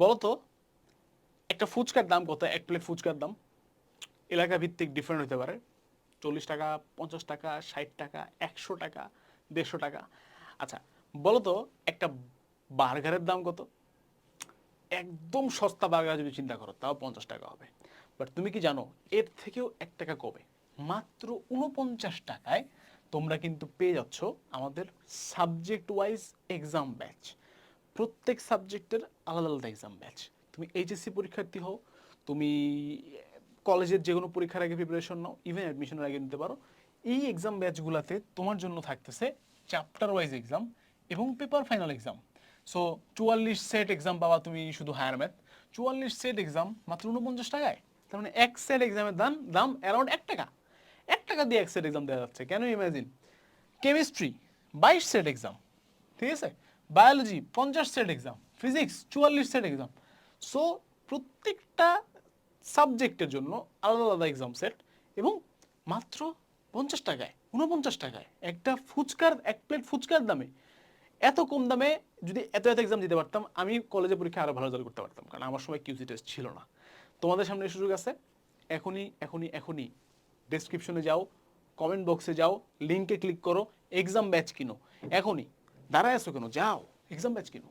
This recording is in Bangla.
বলো তো একটা ফুচকার দাম কত? এক প্লেট ফুচকার দাম। এলাকা ভিত্তিক ডিফারেন্ট হতে পারে। চল্লিশ টাকা, পঞ্চাশ টাকা, ষাট টাকা, একশো টাকা, দেড়শো টাকা। আচ্ছা বলো তো একটা বার্গারের দাম কত? একদম সস্তা বার্গার যদি চিন্তা করো, তাও পঞ্চাশ টাকা হবে। বাট তুমি কি জানো, এর থেকেও এক টাকা কমে। মাত্র উনপঞ্চাশ টাকায় তোমরা কিন্তু পেয়ে যাচ্ছ আমাদের সাবজেক্ট ওয়াইজ এক্সাম ব্যাচ প্রত্যেক সাবজেক্টের আলাদা আলাদা এক্সাম ব্যাচ তুমি এইচএসসি পরীক্ষার্থী হও, তুমি কলেজের যে কোনো পরীক্ষার আগে প্রিপারেশন নাও ইভেন অ্যাডমিশনের আগে নিতে পারো। এই এক্সাম ব্যাচগুলোতে তোমার জন্য থাকতেছে চ্যাপ্টার ওয়াইজ এক্সাম এবং পেপার ফাইনাল এক্সাম সো চুয়াল্লিশ সেট এক্সাম পাবা তুমি শুধু হায়ার ম্যাথ চুয়াল্লিশ সেট এক্সাম মাত্র উনপঞ্চাশ টাকায়। তার মানে এক সেট এক্সামের দাম দাম অ্যারাউন্ড এক টাকা। এক টাকা দিয়ে এক সেট এক্সাম দেওয়া যাচ্ছে। কেন ইমাজিন কেমিস্ট্রি বাইশ সেট এক্সাম ঠিক আছে? বায়োলজি পঞ্চাশ সেট এক্সাম ফিজিক্স চুয়াল্লিশ সেট এক্সাম সো প্রত্যেকটা সাবজেক্টের জন্য আলাদা আলাদা এক্সাম সেট এবং মাত্র পঞ্চাশ টাকায় উনপঞ্চাশ টাকায় একটা ফুচকার, এক প্লেট ফুচকার দামে এত কম দামে যদি এত এত এক্সাম দিতে পারতাম, আমি কলেজে পরীক্ষা আরও ভালো রেজাল্ট করতে পারতাম। কারণ আমার সময় কিউসি টেস্ট ছিল না। তোমাদের সামনে সুযোগ আছে। এখনই এখনই এখনই ডেসক্রিপশনে যাও কমেন্ট বক্সে যাও লিঙ্কে ক্লিক করো এক্সাম ব্যাচ কিনো। এখনই। দাঁড়ায় আছো কেন? যাও এক্সাম ব্যাচ কিনো?